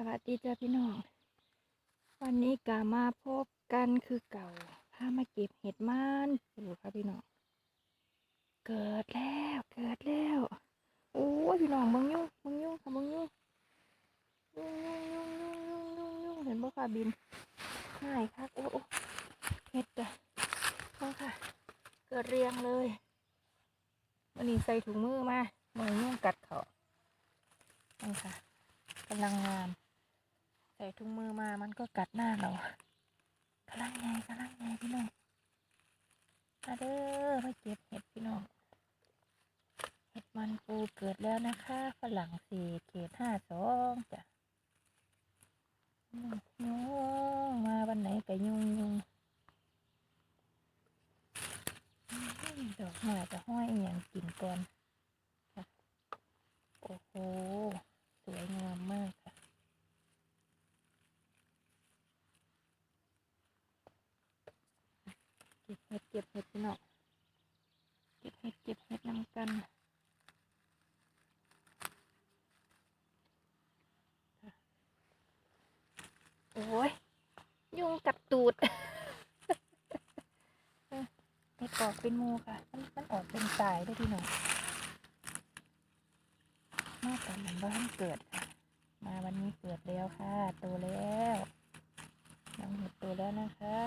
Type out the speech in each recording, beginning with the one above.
สวัสดีจ้าพี่น้อง วันนี้กามาพบกันคือเก่าพามาเก็บเห็ดม่านอยู่ครับพี่น้อง เกิดแล้วเกิดแล้วโอ้พี่น้องมึงยุ่งมึงยุ่งค่ะมึงยุ่งยุ่งยุ่งยุ่งยุ่งยุ่งยุ่งเห็นบ่ค่ะบินง่ายค่ะโอ้เห็ดจ้ะโอ้ค่ะ เกิดเรียงเลยวันนี้ใส่ถุงมือมาหน่ยุ่งกัดเขานี่ค่ะพลังงาน ใส่ถุงมือมามันก็กัดหน้าเรากำลังไงกำลังไงพี่น้องมาเด้อมาเก็บเห็ดพี่น้องเห็ดมันปูเกิดแล้วนะคะฝรั่งเศสเขตห้าสองจ้ะยุ่งมาวันไหนก็ยุ่งยุ่งดอกไม้จะห้อยอย่างกินก่อนโอ้โห สวยงามมากค่ะ เก็บเห็ดเก็บเห็ดพี่น้องเก็บเห็ดเก็บเห็ดนำกันโอ้ยยุงกัดตูดเห็ดออกเป็นมูค่ะ มันมันออกเป็นสายได้พี่น้องมาแต่มันบ้านเกิดค่ะ มาวันนี้เกิดแล้วค่ะโตแล้วน้องเห็ดโตแล้วนะคะ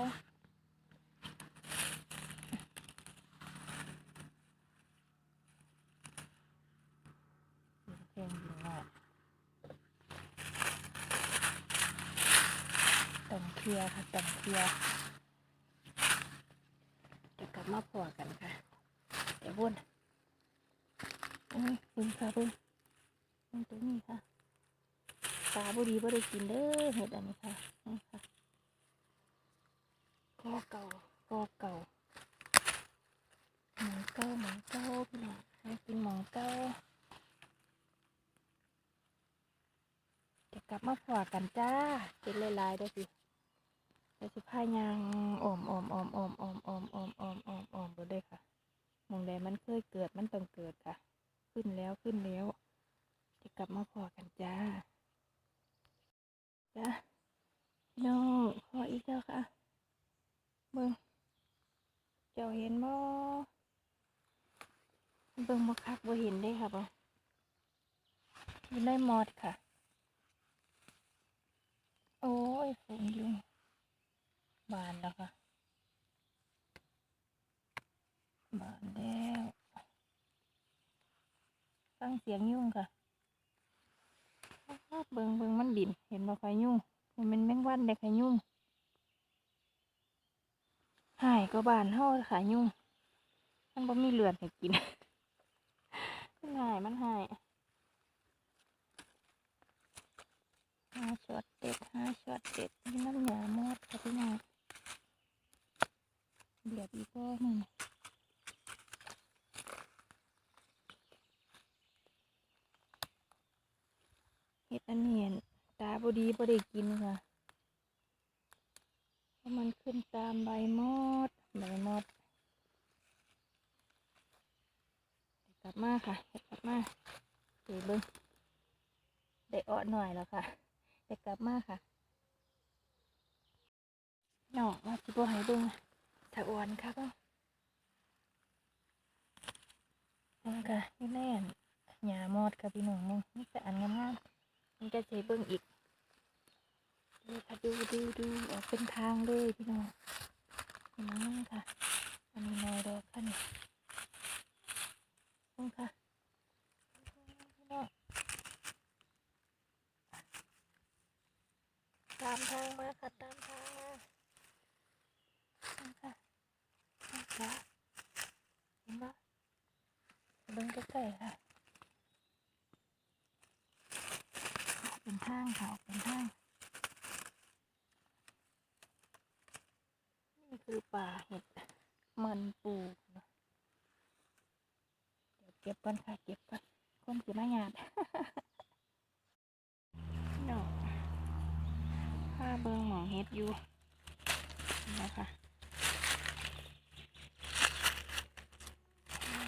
สีแดงดีมากต้อง เคลียค่ะต้องเคลียร์เดี๋ยวกลับมาพอกันค่ะ เดี๋ยววนอุ้ยบึงค่ะบึงบึงตรงนี้ค่ะตาบุดีบ่ได้กินเด้อเห็ดอันนี้ค่ะนี่ค่ะกอเก่ากอเก่าหมองเก้าหมองเก้าพี่น้องให้กินหมองเก้าจะกลับมาฝากกันจ้าเป็นลายๆได้สิ เดี๋ยวสิพายางออมออมออมออมออมออมออมออมออมออมบ่ได้ค่ะมองใดมันเคยเกิดมันต้องเกิดค่ะ ขึ้นแล้วขึ้นแล้ว จะกลับมาฝากกันจ้าจ้ะพี่น้องขออีกแล้วค่ะ เบิ่งเจ้าเห็นบ่เบิ่งบ่คักบ่เห็นได้ค่ะบ่อยู่ในมอดค่ะ โอ้ยฝูงยุง บานแล้วค่ะ บานแล้วฟังเสียงยุ่งค่ะเบิงเบิงมันบิน เห็นบ่ไฟยุ่ง มันเป็นแมงวันเด็กไข่ยุ่งหายก็บานเฮาขายุ่ง มันบ่มีเลือดให้กิน มันหายมันหายหาช็อตเด็ดหาช็อตเด็ดนี่น้ำหยามอดค่ะพี่น้องเดี๋ย อีกก็หนึ่งเห็ดอันนี้หั่นตาบดีบ่ได้กินค่ะเพราะมันขึ้นตามใบมอดใบมอดกลับมาค่ะเดี๋ยวกลับมาเดี๋ยวเบิ้งได้ออดหน่อยแล้วค่ะเดี๋ยวกลับมาค่ะน้องว่าสิบ่ให้เบิ้ง ถ้าอ้วนค่ะก็นี่ค่ะนี่แน่นหยามอดครับพี่น้องมึงนี่แต่อันงามๆมันจะใช้เบิ้งอีกดูค่ะดูดูดูออกเป็นทางเลยพี่น้องเห็นไหมค่ะ อันนี้น้อยดอกค่ะนี่นี่ค่ะพี่น้องตามทางมาค่ะตามทางมานี่ค่ะนี่ค่ะเห็นปะเบิ่งใกล้ๆค่ะออกเป็น ทางค่ะออกเป็นทาง นี่คือป่าเห็ดมันปูเดี๋ยวเก็บก่อนค่ะ เก็บก่อนคนสิมางานเนาะผ้าเบิงหมองเห็ดอยู่นะคะ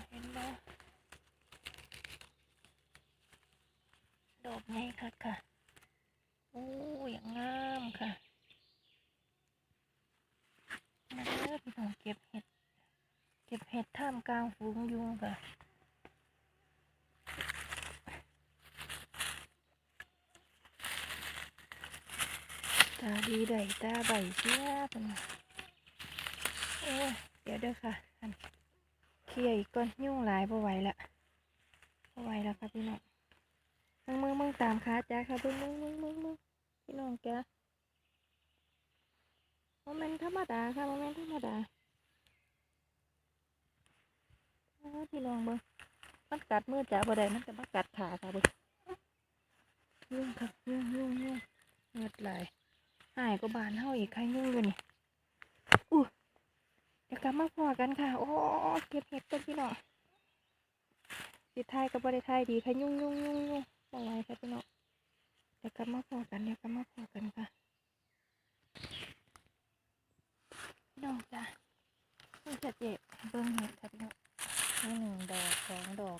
เห็นไหมดอกไงค่ะค่ะโอ้ อพี่น้องเก็บเห็ด เก็บ เห็ดท่างฝูงยุงค่ะ ตาดีได้ตาใบเสียเป็นว่าโอ้ยเดี๋ยวเด้อค่ะอันเคลียอีกก่อนยุ่งหลายพอไหวละพอไหวแล้วค่ะพี่น้องมึงมึงมึงตามขาจ้าค่ะมึงมึงมึงมึงมึงพี่น้องแกโมเมนต์ธรรมดาค่ะโมเมนต์ธรรมดาอ้าว พี่น้องเบิ้งมันกัดมือจ้าบ่ได้มันจะมากัดขาค่ะเบิ้งยุ่งค่ะยุ่งยุ่งยุ่งเงือดไหลหายก็บานเท่าอีกใครยุ่งอยู่นี่อู้เดี๋ยวกลับมาพอกันค่ะ โอ้เก็บเห็ดกันพี่น้องสิไทยกับบริไทยดีค่ะยุ่งยุ่งยุ่งยุ่งบ่ไหวค่ะพี่น้องเดี๋ยวกลับมาพอกันเดี๋ยวกลับมาพอกันค่ะพี่น้องจ้ะนี่จะเจ็บเบิ้งเห็ดค่ะพี่น้องนี่หนึ่งดอกสองดอก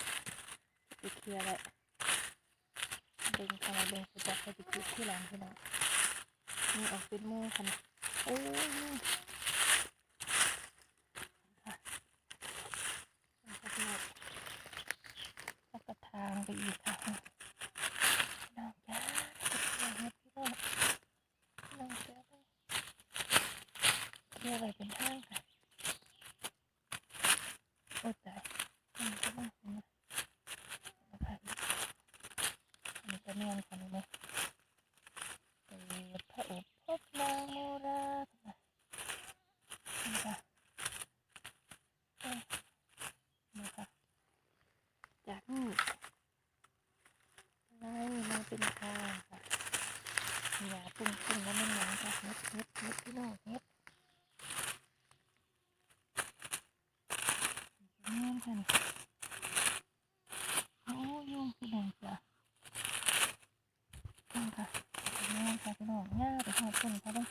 เคลียร์เลยเบิ้งเข้ามเบิ้งจะจับไปติดที่หลังพี่น้องนี่ออกเป็นมูค่ะนะโอ้ยนี่ค่ะแล้วก็พี่น้องแล้วก็ทางไปอีกค่ะพี่น้องจ้าเฮ็ดพี่น้องพี่น้องจ้าเรียกอะไรเป็นทางค่ะโอ้ตายมันจะมาเป็นนะคะอันนี้จะเนียนค่ะนี่ไหม เปิดพระอบพบนางโมรา นี่ค่ะเอ้ยนี่ค่ะจากนี่ไล่มาเป็นทางค่ะอย่าปุ้งปุ้งแล้วมันหนังค่ะเฮ็ดเฮ็ดเฮ็ดพี่น้องเฮ็ดเงี้ยค่ะนี่โอ้ยงพี่น้องจ้ะนี่ค่ะนี่ค่ะพี่น้องง่าไปหอดต้นเขาเด้อ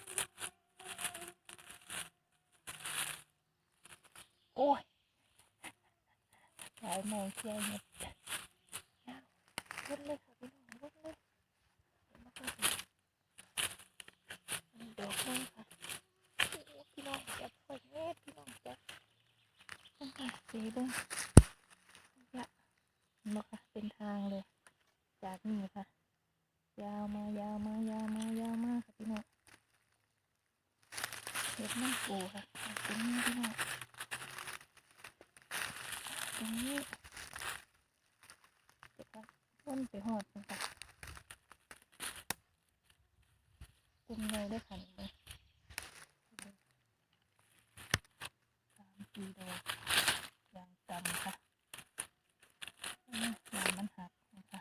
โอ้ย หลายโมงเชียร์เห็ดง่าวุ้นเลยค่ะพี่น้องวุ้นเลยมาดูสิมีดอกนึงค่ะโอ้พี่น้องจับไฟเฮ็ดพี่น้องจะต้องการสีเบิ้งละเห็นบ่ค่ะเป็นทางเลย จากนี่ค่ะ ยาวมายาวมายาวมายาวมาค่ะพี่น้องเห็ดมันปูค่ะตรงนี้พี่น้องตรงนี้เดี๋ยวค่ะต้นไปหอดนะคะ กุมเลยด้วยค่ะนี่เลยสามสี่ดอย่างต่ำค่ะอืมยางมันหักนะคะ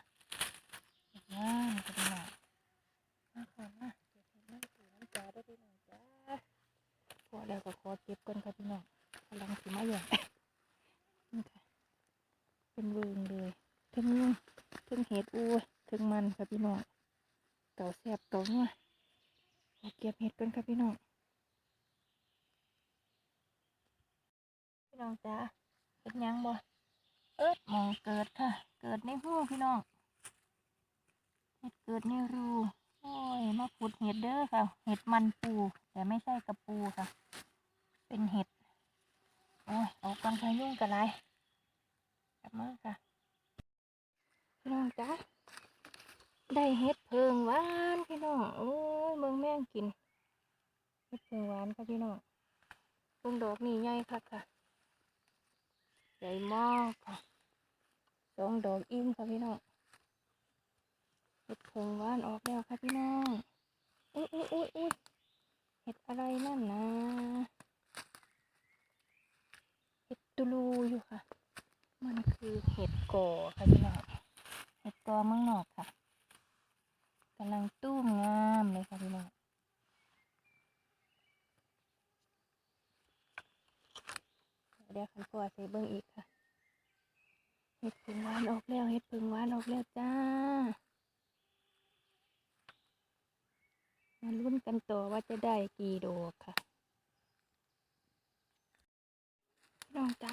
ว้าวมันจะเป็นหน่อยมาค่ะมาเก็บเห็ดน้ำสีน้ำจ้าได้พี่น้องจ้าพอแล้วก็ขอเก็บก่อนค่ะพี่น้องกำลังสีมาอย่างนี่ค่ะเป็นเวิงเลยทั้งนุ่งเห็ดอ้วยทั้งมันค่ะพี่น้องเก่าแซ่บเก่าเนัวขอ เก็บเห็ดก่อนค่ะพี่น้อง พี่น้องจ้าเป็นยังบ่เอิดหมองเกิดค่ะ เกิดในหูพี่น้อง เห็ดเกิดในรู โอ้ย มาขุดเห็ดเด้อค่ะ เห็ดมันปู แต่ไม่ใช่กระปูค่ะ เป็นเห็ด โอ้ยออกกันค่ะยุ่งกันไรกลับมาค่ะ พี่น้องจ้า ได้เห็ดเพิงหวานพี่น้องโอ้ยเมืองแม่งกินเห็ดเพิงหวานค่ะพี่น้องเพิงดอกนี่ใหญ่ค่ะค่ะใหญ่มากค่ะสองดอกอิ่มค่ะพี่น้องเห็ดเพิงหวานออกแล้วค่ะพี่น้องอุ้ยอุ้ยอุ้ยอุ้ยเห็ดอะไรนั่นนะเห็ดตูลูอยู่ค่ะ มันคือเห็ดก่อค่ะพี่น้องเห็ดก่อมืองนอกค่ะ กำลังตุ้มงามเลยค่ะพี่น้องเดี๋ยวขันปัวใส่เบิ้งอีกค่ะเห็ดเพิงหวานออกแล้วเห็ดเพิงหวานออกแล้วจ้ามาลุ้นกันต่อว่าจะได้กี่ดอกค่ะพี่น้องจ้า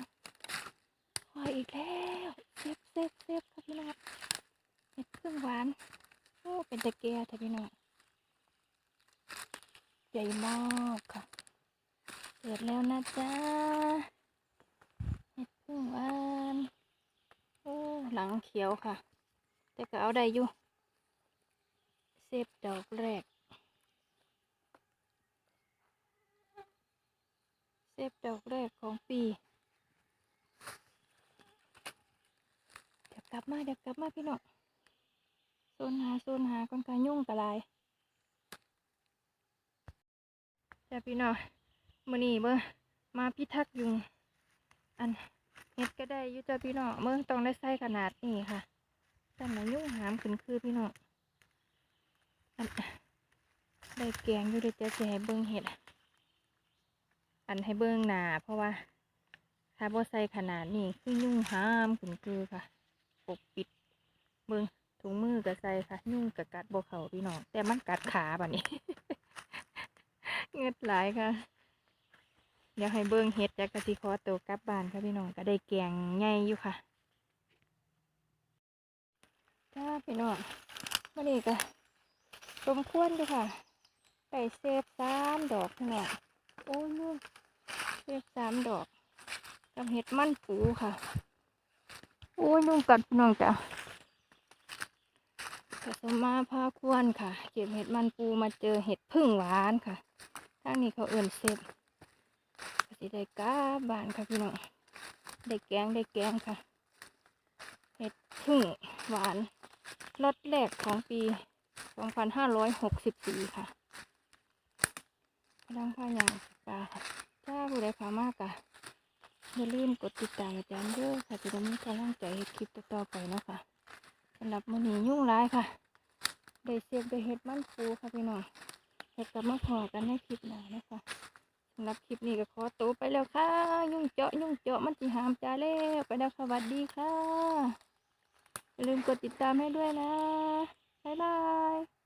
พออีกแล้วเซฟเซฟเซฟค่ะพี่น้องเห็ดเครื่องหวาน โอ้ เป็นตะเกียบค่ะพี่น้องใหญ่มากค่ะเกิดแล้วนะจ๊ะเห็ดพึ่งหวานโอ้หลังเขียวค่ะ แต่ก็เอาได้อยู่เซฟดอกแรกเซฟดอกแรกของปีเดี๋ยวกลับมาเดี๋ยวกลับมาพี่น้อง ซนหาโซนหาก่อนกายุ่งกะลายจ้าพี่น้องมื่อนี้เบิ่งมาพิทักษ์ยุงอันเฮ็ดก็ได้ยู่จ้าพี่น้องเบิ่งต้องได้ใส่ขนาดนี้ค่ะแต่ไหนยุ่งหามขึ้นคือพี่น้องอันได้แกงอยู่เด้จ้าจะให้เบิ่งเห็ดอันให้เบิ่งหนาเพราะว่าถ้าบ่ใส่ขนาดนี้คือยุ่งหามขึ้นคือค่ะปกปิดเบิ่ง ถุงมือก็ใส่ค่ะ ยุ่งกับกัดบ่เขาพี่น้อง แต่มันกัดขาบัดนี้ เงือดหลายค่ะเดี๋ยวให้เบิ่งเห็ดจากกะสิขอตัวกลับบ้านค่ะพี่น้องก็ได้แกงใหญ่อยู่ค่ะจ้าพี่น้องวันนี้ก็สมควรอยู่ค่ะไปเซฟสามดอกพี่น้องโอ้ยลูกเซฟสามดอกกับเห็ดมันปูค่ะ โอ้ยลุงกัดพี่น้องจ้ะ สมมาพาควนค่ะ เก็บเห็ดมันปูมาเจอเห็ดพึ่งหวานค่ะทางนี้เขาเอิ่นเซฟก็สิได้กาบานค่ะพี่น้องได้แกงได้แกงค่ะ เห็ดพึ่งหวานรสแรกของปี 2564 ค่ะกำลังพายางปลาค่ะถ้าผู้ใดขามากะอย่าลืมกดติดตามอาจารย์เด้อค่ะจะได้มีกำลังใจให้คลิปต่อๆไปนะคะ สำหรับมือนียุ่งร้ายค่ะ ได้เสียบได้เฮ็ดมันปูค่ะพี่น้องเฮ็ดกับมะพอกันในคลิปหน้านะคะสำหรับคลิปนี้ก็ขอตัวไปแล้วค่ะ ยุ่งเจาะยุ่งเจาะมันจีหามจ้าแล้วไปแล้วค่ะสวัสดีค่ะอย่าลืมกดติดตามให้ด้วยนะบ๊ายบาย